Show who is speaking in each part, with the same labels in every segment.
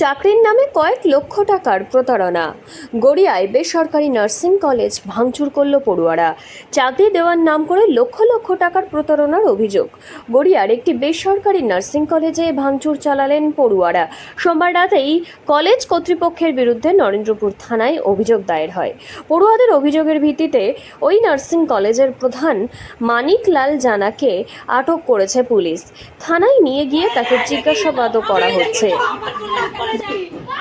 Speaker 1: চাকরির নামে কয়েক লক্ষ টাকার প্রতারণা। গড়িয়ায় বেসরকারি নার্সিং কলেজ ভাঙচুর করল পড়ুয়ারা। চাকরি দেওয়ার নাম করে লক্ষ লক্ষ টাকার প্রতারণার অভিযোগ। গড়িয়ার একটি বেসরকারি নার্সিং কলেজে ভাঙচুর চালালেন পড়ুয়ারা। সোমবার রাতেই কলেজ কর্তৃপক্ষের বিরুদ্ধে নরেন্দ্রপুর থানায় অভিযোগ দায়ের হয়। পড়ুয়াদের অভিযোগের ভিত্তিতে ওই নার্সিং কলেজের প্রধান মানিক লাল জানাকে আটক করেছে পুলিশ। থানায় নিয়ে গিয়ে তাকে জিজ্ঞাসাবাদও করা হচ্ছে।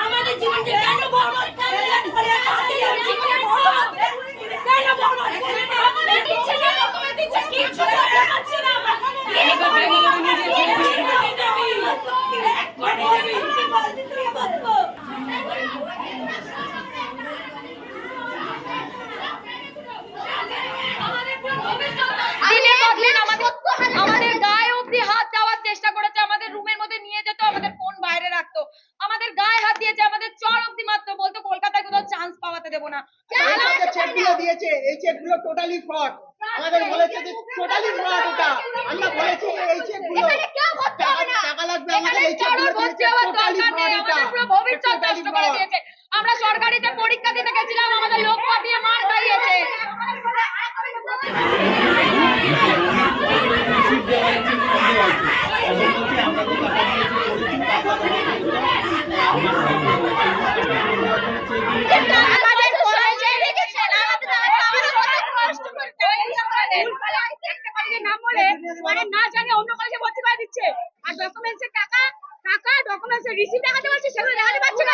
Speaker 2: আমাদের জীবনকে কেন বড় কেন করে আমাদের জীবনে বড় কেন বড় আমাদের দিচ্ছে না তোমার দিচ্ছে কিছু করতে পারছে না এই করে
Speaker 3: দিনে পর দিন আমাদের আমাদের গায়ে অব্দি হাত দেওয়ার চেষ্টা করেছে আমাদের রুমের মধ্যে নিয়ে যেত আমাদের ফোন বাইরে রাখতো আমাদের গায়ে হাত দিয়েছে আমাদের চর অব্দি মাত্র বলতো কলকাতায় কোথাও চান্স পাওয়াতে দেবো না।
Speaker 4: দিয়েছে এই চেকগুলো টোটালি ফ্রড আমাদের বলেছে যে টোটালি ফ্রড এটা আমরা বলেছি যে এই চেকগুলো
Speaker 3: এখানে কেউ ভর্তি হবে
Speaker 4: টাকা লাগবে আমাদের এই
Speaker 3: কারোর
Speaker 4: চেকগুলো
Speaker 3: ভর্তি
Speaker 4: দিয়েছে
Speaker 3: হওয়ার
Speaker 4: টোটালি ফ্রড এটা।
Speaker 3: ভবিষ্যৎ নষ্ট করে দিয়েছে। আমরা সরকারিতে পরীক্ষা দিতে গেছিলাম আমাদের লোক পাঠিয়ে মার খাইয়েছে আমাদের কলেজে রেখেছেন আমাদের আমাদের কত কষ্ট করতে একটা কলেজের নাম বলে মানে না জানে অন্য কলেজে ভর্তি করে দিচ্ছে। আর ডকুমেন্টসের টাকা টাকা ডকুমেন্টসের রিসিপ্ট দেখাতে বলছে সেগুলো দেখাতে পারছে না।